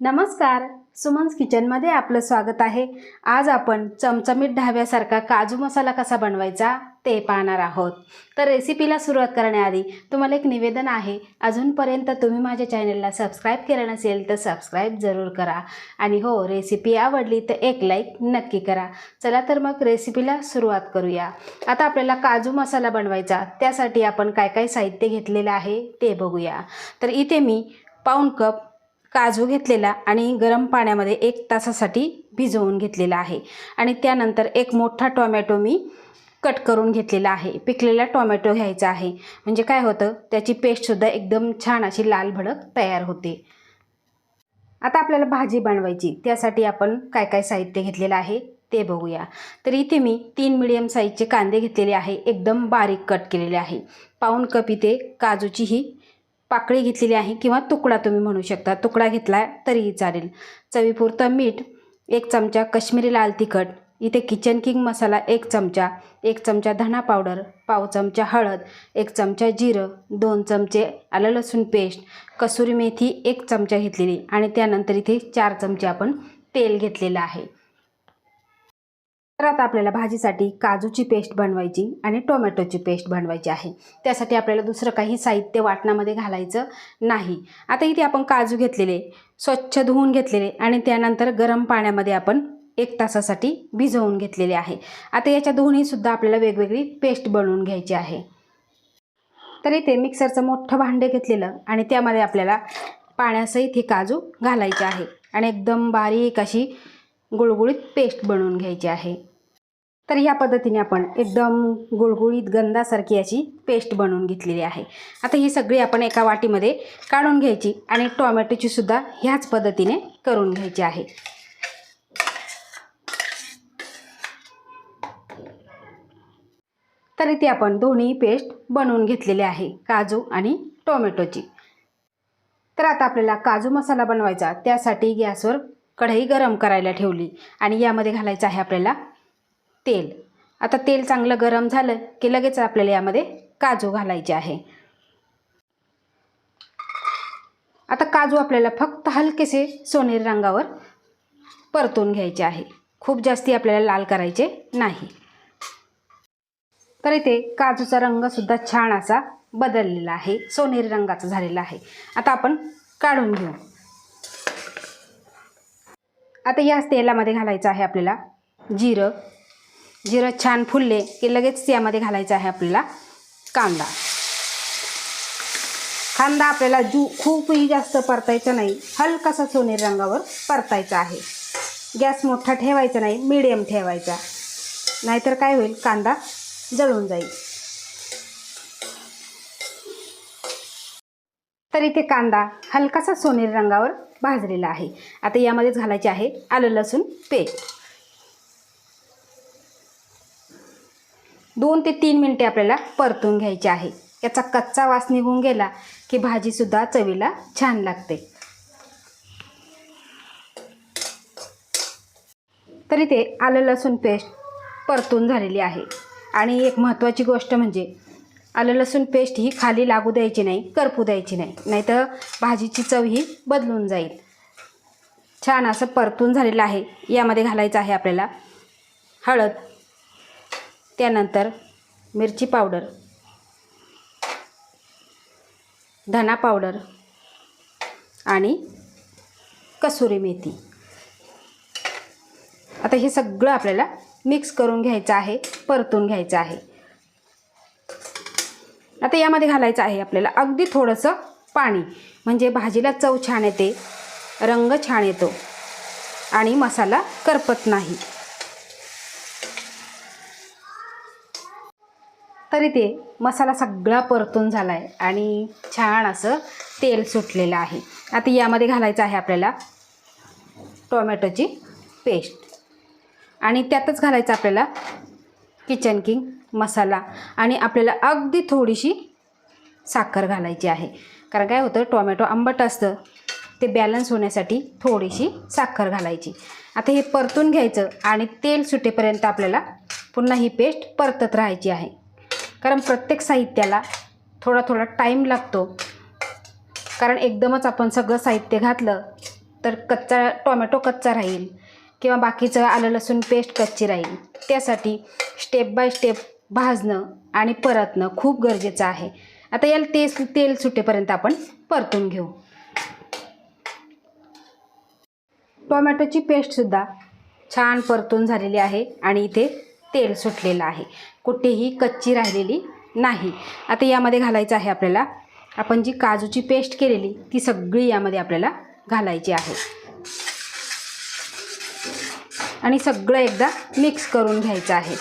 नमस्कार. सुमन्स किचनमध्ये आपलं स्वागत आहे. आज आपण चमचमीत ढाब्यासारखा काजू मसाला कसा बनवायचा ते पाहणार आहोत. तर रेसिपीला सुरुवात करण्याआधी तुम्हाला एक निवेदन आहे. अजूनपर्यंत तुम्ही माझ्या चॅनलला सबस्क्राईब केलं नसेल तर सबस्क्राईब जरूर करा. आणि हो रेसिपी आवडली तर एक लाईक नक्की करा. चला तर मग रेसिपीला सुरुवात करूया. आता आपल्याला काजू मसाला बनवायचा. त्यासाठी आपण काय काय साहित्य घेतलेलं आहे ते बघूया. तर इथे मी पाऊण कप काजू घेतलेला आणि गरम पाण्यामध्ये एक तासासाठी भिजवून घेतलेला आहे. आणि त्यानंतर एक मोठा टोमॅटो मी कट करून घेतलेला आहे. पिकलेला टोमॅटो घ्यायचा आहे. म्हणजे काय होतं? त्याची पेस्टसुद्धा एकदम छान अशी लाल भडक तयार होते. आता आपल्याला भाजी बनवायची. त्यासाठी आपण काय काय साहित्य घेतलेलं आहे ते बघूया. तर इथे मी तीन मिडियम साईजचे कांदे घेतलेले आहे. एकदम बारीक कट केलेले आहे. पाऊण कप इथे काजूची ही पाकळी घेतलेली आहे किंवा तुकडा तुम्ही म्हणू शकता. तुकडा घेतला तरीही चालेल. चवीपुरतं मीठ एक चमचा कश्मीरी लाल तिखट इथे किचन किंग मसाला एक चमचा एक चमचा धणा पावडर पाव चमचा हळद एक चमचा जिरं दोन चमचे आलं लसूण पेस्ट कसुरी मेथी एक चमचा घेतलेली आणि त्यानंतर इथे चार चमचे आपण तेल घेतलेलं आहे. तर आता आपल्याला भाजीसाठी काजूची पेस्ट बनवायची आणि टोमॅटोची पेस्ट बनवायची आहे. त्यासाठी आपल्याला दुसरं काही साहित्य वाटणामध्ये घालायचं नाही. आता इथे आपण काजू घेतलेले स्वच्छ धुवून घेतलेले आणि त्यानंतर गरम पाण्यामध्ये आपण एक तासासाठी भिजवून घेतलेले आहे. आता याच्या दोन्हीसुद्धा आपल्याला वेगवेगळी पेस्ट बनवून घ्यायची आहे. तर इथे मिक्सरचं मोठं भांडे घेतलेलं आणि त्यामध्ये आपल्याला पाण्यासहित हे काजू घालायचे आहे. आणि एकदम बारीक अशी गुळगुळीत पेस्ट बनवून घ्यायची आहे. तर ह्या पद्धतीने आपण एकदम गुळगुळीत गंधासारखी अशी पेस्ट बनवून घेतलेली आहे. आता ही सगळी आपण एका वाटीमध्ये काढून घ्यायची आणि टोमॅटोची सुद्धा ह्याच पद्धतीने करून घ्यायची आहे. तर इथे आपण दोन्ही पेस्ट बनवून घेतलेले आहे काजू आणि टोमॅटोची. तर आता आपल्याला काजू मसाला बनवायचा त्यासाठी गॅसवर कढई गरम करायला ठेवली आणि यामध्ये घालायचं आहे आपल्याला तेल. आता तेल चांगलं गरम झालं की लगेच आपल्याला यामध्ये काजू घालायचे आहे. आता काजू आपल्याला फक्त हलकेसे सोनेरी रंगावर परतून घ्यायचे आहे. खूप जास्ती आपल्याला लाल करायचे नाही. तर इथे काजूचा रंगसुद्धा छान असा बदललेला आहे. सोनेरी रंगाचा झालेला आहे. आता आपण काढून घेऊ. आता याच तेलामध्ये घालायचं आहे आपल्याला जिरं. जिरं छान फुलले की लगेच यामध्ये घालायचं आहे आपल्याला कांदा. कांदा आपल्याला जू खूपही जास्त परतायचा नाही हलकासा सोनेरी रंगावर परतायचा आहे. गॅस मोठा ठेवायचा नाही मिडियम ठेवायचा. नाहीतर काय होईल? कांदा जळून जाईल. तर इथे कांदा हलकासा सोनेरी रंगावर भाजलेला आहे. आता यामध्येच घालायचे आहे आलं लसूण पेस्ट. दोन ते तीन मिनटे आपल्याला परतून घ्यायचे आहे. याचा कच्चा वास निघून गेला की भाजीसुद्धा चवीला छान लागते. तर इथे आलं लसूण पेस्ट परतून झालेली आहे. आणि एक महत्त्वाची गोष्ट म्हणजे आलं लसूण पेस्ट ही खाली लागू द्यायची नाही करपू द्यायची नाही. नाहीतर भाजीची चव ही बदलून जाईल. छान असं परतून झालेलं आहे. यामध्ये घालायचं आहे आपल्याला हळद त्यानंतर मिरची पावडर धना पावडर आणि कसुरी मेथी. आता हे सगळं आपल्याला मिक्स करून घ्यायचं आहे परतून घ्यायचं आहे. आता यामध्ये घालायचं आहे आपल्याला अगदी थोडंसं पाणी. म्हणजे भाजीला चव छान येते रंग छान येतो आणि मसाला करपत नाही. तरी ते मसाला सगळा परतून झाला आहे आणि छान असं तेल सुटलेलं आहे. आता यामध्ये घालायचं आहे आपल्याला टोमॅटोची पेस्ट. आणि त्यातच घालायचं आपल्याला किचन किंग मसाला आणि आपल्याला अगदी थोडीशी साखर घालायची आहे. कारण काय होतं टोमॅटो आंबट असतं ते बॅलन्स होण्यासाठी थोडीशी साखर घालायची. आता हे परतून घ्यायचं आणि तेल सुटेपर्यंत आपल्याला पुन्हा ही पेस्ट परतत राहायची आहे. कारण प्रत्येक साहित्याला थोडा थोडा टाईम लागतो. कारण एकदमच आपण सगळं साहित्य घातलं तर कच्चा टोमॅटो कच्चा राहील किंवा बाकीचं आलं लसूण पेस्ट कच्ची राहील. त्यासाठी स्टेप बाय स्टेप भाजणं आणि परतणं खूप गरजेचं आहे. आता याला ते तेल सुटेपर्यंत आपण परतून घेऊ. टोमॅटोची पेस्टसुद्धा छान परतून झालेली आहे आणि इथे तेल सुटलेलं आहे. कुठेही कच्ची राहिलेली नाही. आता यामध्ये घालायचं आहे आपल्याला आपण जी काजूची पेस्ट केलेली ती सगळी यामध्ये आपल्याला घालायची आहे. आणि सगळं एकदा मिक्स करून घ्यायचं आहे.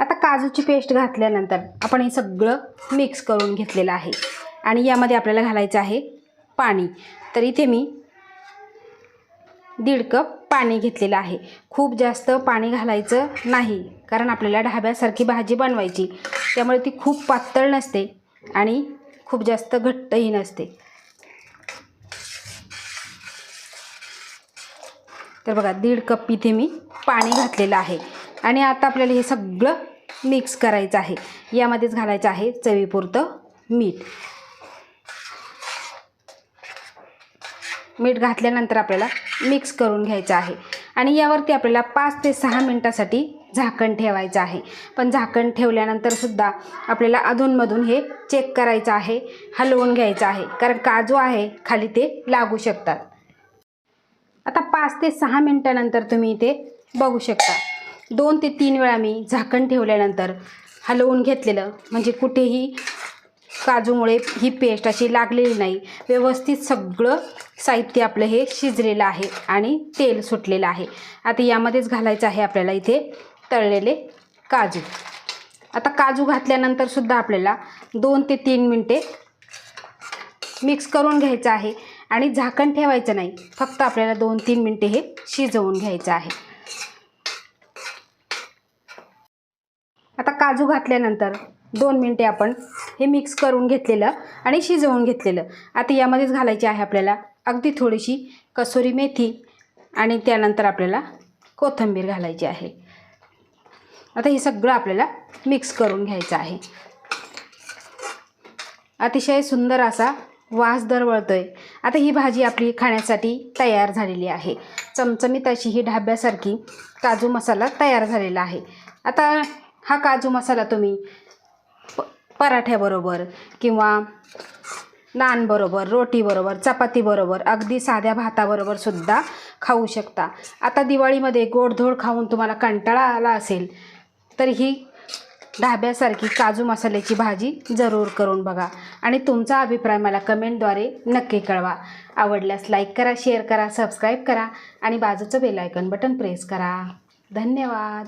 आता काजूची पेस्ट घातल्यानंतर आपण हे सगळं मिक्स करून घेतलेलं आहे. आणि यामध्ये आपल्याला घालायचं आहे पाणी. तर इथे मी दीड कप पाणी घेतलेलं आहे. खूप जास्त पाणी घालायचं नाही कारण आपल्याला ढाब्यासारखी भाजी बनवायची. त्यामुळे ती खूप पातळ नसते आणि खूप जास्त घट्टही नसते. तर बघा दीड कप इथे मी पाणी घातलेलं आहे. आणि आता आपल्याला हे सगळं मिक्स करायचं आहे. यामध्येच घालायचं आहे चवीपुरतं मीठ. मीठ घातल्यानंतर आपल्याला मिक्स करून घ्यायचं आहे. आणि यावरती आपल्याला पाच ते सहा मिनटासाठी झाकण ठेवायचं आहे. पण झाकण ठेवल्यानंतरसुद्धा आपल्याला अधूनमधून हे चेक करायचं आहे हलवून घ्यायचं आहे. कारण काजू आहे खाली ते लागू शकतात. आता पाच ते सहा मिनटानंतर तुम्ही इथे बघू शकता. दोन ते तीन वेळा मी झाकण ठेवल्यानंतर हलवून घेतलेलं म्हणजे कुठेही काजूमुळे ही पेस्ट अशी लागलेली नाही. व्यवस्थित सगळं साहित्य आपलं हे शिजलेलं आहे आणि तेल सुटलेलं आहे. आता यामध्येच घालायचं आहे आपल्याला इथे तळलेले काजू. आता काजू घातल्यानंतरसुद्धा आपल्याला दोन ते तीन मिनटे मिक्स करून घ्यायचं आहे. आणि झाकण ठेवायचं नाही. फक्त आपल्याला दोन तीन मिनटे हे शिजवून घ्यायचं आहे. आता काजू घातल्यानंतर दोन मिनटे आपण हे मिक्स करून घेतलेलं आणि शिजवून घेतलेलं. आता यामध्येच घालायची आहे आपल्याला अगदी थोडीशी कसुरी मेथी आणि त्यानंतर आपल्याला कोथिंबीर घालायची आहे. आता हे सगळं आपल्याला मिक्स करून घ्यायचं आहे. अतिशय सुंदर असा वास दरवळतोय. आता ही भाजी आपली खाण्यासाठी तयार झालेली आहे. चमचमीत अशी ही ढाब्यासारखी काजू मसाला तयार झालेला आहे. आता हा काजू मसाला तुम्ही प पराठ्याबरोबर किंवा नानबरोबर रोटीबरोबर चपातीबरोबर अगदी साध्या भाताबरोबर सुद्धा खाऊ शकता. आता दिवाळीमध्ये गोडधोड खाऊन तुम्हाला कंटाळा आला असेल तर ही ढाब्यासारखी काजू मसाल्याची भाजी जरूर करून बघा. आणि तुमचा अभिप्राय मला कमेंटद्वारे नक्की कळवा. आवडल्यास लाईक करा शेअर करा सबस्क्राईब करा आणि बाजूचं बेल बटन प्रेस करा. धन्यवाद.